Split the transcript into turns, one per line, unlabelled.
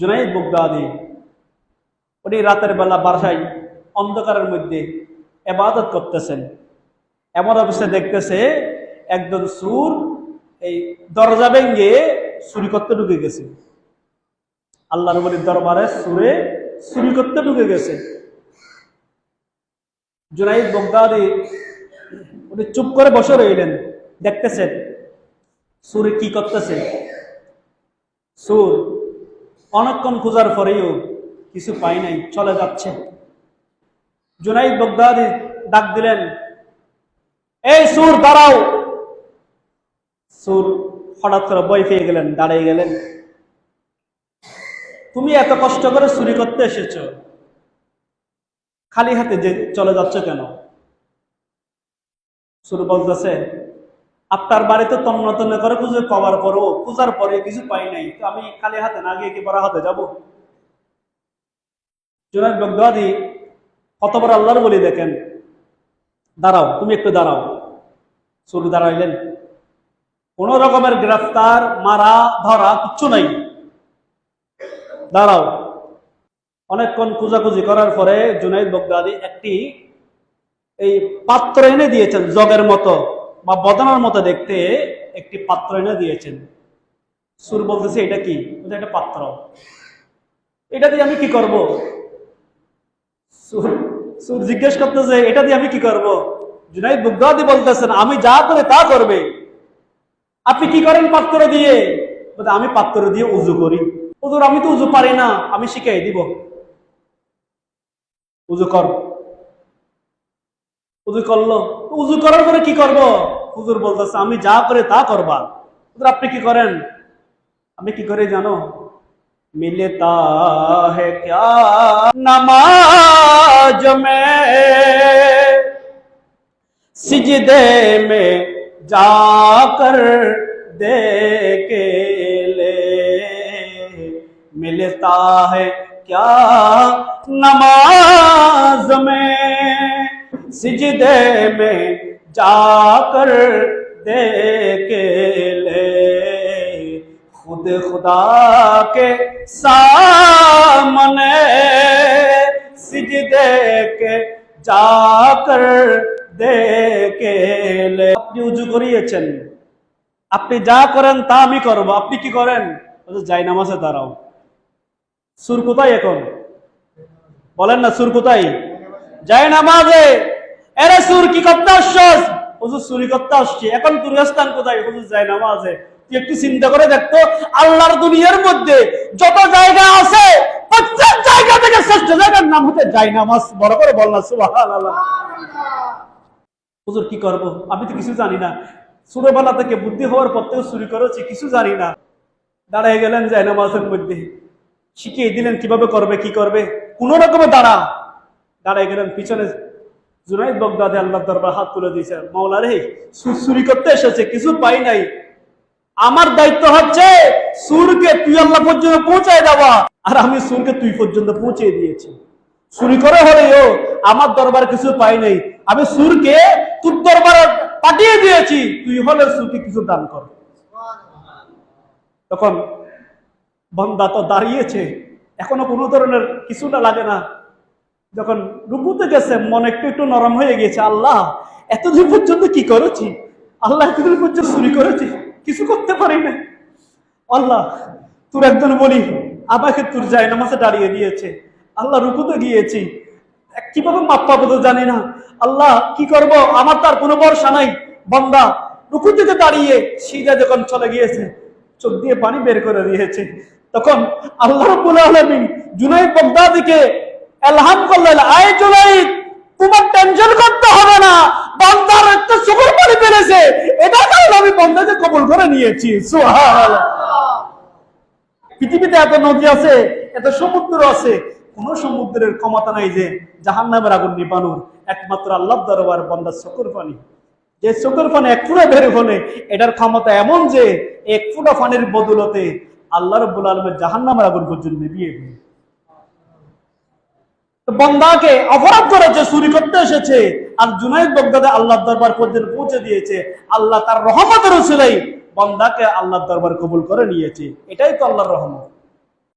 জুনাইদ বুগদাদি, উনি রাতের বেলা বাসায় অন্ধকারের মধ্যে এবাদত করতেছেন। এমন অবস্থায় দেখতেছে, একজন সুর এই দরজা ভেঙ্গে চুরি করতে ঢুকে গেছে। আল্লাহ রবলির দরবারে সুরে চুরি করতে ঢুকে গেছে। জুনাইদ বগদাদি, উনি চুপ করে বসে রইলেন, দেখতেছেন, সুরে কি করতেছে? সুর অনেকক্ষণ খোঁজার পরেও কিছু পাই নাই, চলে যাচ্ছে। জুনাইদ বগদাদি ডাক দিলেন, এই সুর দাঁড়াও। সুর হঠাৎ করে বই পেয়ে গেলেন, দাঁড়িয়ে গেলেন। তুমি এত কষ্ট করে চুরি করতে এসেছ, খালি হাতে যে চলে যাচ্ছ কেন? সুর বলতেছে আপনার বাড়িতে তন্ন তন্ন করে খুঁজে পাওয়ার পরও খুঁজার পরে কিছু পাই নাই, তো আমি খালি হাতে না গিয়ে কি বড় হাতে যাব? জুনাইদ বগদাদি কতবার আল্লাহর বলি দেখেন। দাঁড়াও, তুমি একটু দাঁড়াও। সুর দাঁড়াইলেন। কোন রকমের গ্রেফতার, মারা, ধরা কিচ্ছু নাই। দাঁড়াও। অনেকক্ষণ খুঁজাখুঁজি করার পরে জুনাইদ বগদাদি একটি এই পাত্র এনে দিয়েছেন জগের মতো। বা বদনার মতো দেখতে একটি পাত্র এনে দিয়েছেন। সুর বলতেছে, এটা কি? এটা পাত্র। এটা দিয়ে আমি কি করব? সুর জিজ্ঞেস করতেছে, এটা দিয়ে আমি কি করব? জুনাইদ বুগদাদি বলতেছেন, আমি যা করে তা করবে। আপনি কি করেন পাত্র দিয়ে? আমি পাত্র দিয়ে উজু করি। উজুর আমি তো উজু পারি না, আমি শিখাই দিব। উজু কর। উজু করল। উজু করার পরে কি করব? হুজুর বলতেছে, আমি যা করে তা করবা। আপনি কি করেন? আমি কি করে জানো? মিলতা হে ক্যা মে? সিজদে মে যা দেখে মিলতা হে ক্যা सिजदे में जाकर देखे ले खुद खुदा के सामने सिजदे के जाकर দেখে আপনি উজু করিয়েছেন আপনি যা করেন তা আমি করব আপনি কি করেন যাই নামাজে দাঁড়াও সুর কোথায় এখন বলেন না সুর কোথায় যাই নামাজে এরে সুর কি করতে আসছস? হুজুর চুরি করতে আসছি। এখন তুর স্থান কোথায়? হুজুর যাই নামাজে। তুই একটু চিন্তা করে দেখতো আল্লাহর দুনিয়ার মধ্যে যত জায়গা আছে, প্রত্যেক জায়গা থেকে শ্রেষ্ঠ জায়গার নাম হচ্ছে যাই নামাজ। বড় করে হুজুর কি করব? আমি তো কিছু জানি না। ছোটবেলা থেকে বুদ্ধি হওয়ার পর থেকে চুরি করেছি, কিছু জানি না। দাঁড়ায় গেলেন যাই নামাজের মধ্যে। শিখিয়ে দিলেন কীভাবে করবে, কি করবে? কোন রকমে দাঁড়া। দাঁড়ায় গেলেন, পিছনে জুনাইদ বগদাদে আল্লাহ দরবার হাত তুলে দিয়েছে। মৌলা রে সুর চুরি করতে এসেছে, কিছু পাই নাই। আমার দায়িত্ব হচ্ছে সুরকে তুই আল্লাহ পর্যন্ত পৌঁছায় দেওয়া। আর আমি সুরকে তুই পর্যন্ত পৌঁছে দিয়েছি। চুরি করে হলেও আমার দরবার কিছু পাই নাই। আমি সুরকে তোর দরবারে পাঠিয়ে দিয়েছি। তুই হলে সুরকে কিছু দান কর। তখন বন্দা তো দাঁড়িয়েছে। এখনও কোনো ধরনের কিছুটা লাগে না। যখন রুকুতে গেছে, মন একটু একটু নরম হয়ে গেছে আল্লাহ, এতদিন পর্যন্ত কি করেছি? আল্লাহ, এতদিন পর্যন্ত চুরি করেছি, কিছু করতে পারি না আল্লাহ, তোর একজন বলি আমাকে তোর যায় নামাজে দাঁড়িয়ে দিয়েছে। আল্লাহ, রুকুতে গিয়েছি। কীভাবে মাপ পাবো তো জানি না। আল্লাহ, কি করব? আমার তার কোনো ভরসা নাই। বন্দা, রুকু থেকে দাঁড়িয়ে সিজা যখন চলে গিয়েছে, চোখ দিয়ে পানি বের করে দিয়েছে। তখন আল্লাহ রাব্বুল আলামিন জুনাইদ বাগদাদিকে পৃথিবীতে এত নদী আছে, এত সমুদ্র আছে, কোন সমুদ্রের ক্ষমতা নাই যে জাহান নামের আগুন নিবানোর। একমাত্র আল্লাহ দরবার বন্দার চকুর পানি যে চকুর পানি এক ফুটা বের হলে, এটার ক্ষমতা এমন যে এক ফুটা পানির বদলতে আল্লাহ রব্বুল আলমের জাহান আগুন পর্যন্ত তো বন্দাকে অপরাধ করেছে, চুরি করতে এসেছে। আর জুনাইদ বগদাদে আল্লাহ দরবার পর্যন্ত পৌঁছে দিয়েছে। আল্লাহ তার রহমতের ছিলেই বন্দাকে আল্লাহর দরবার কবুল করে নিয়েছে। এটাই তো আল্লাহর রহমত।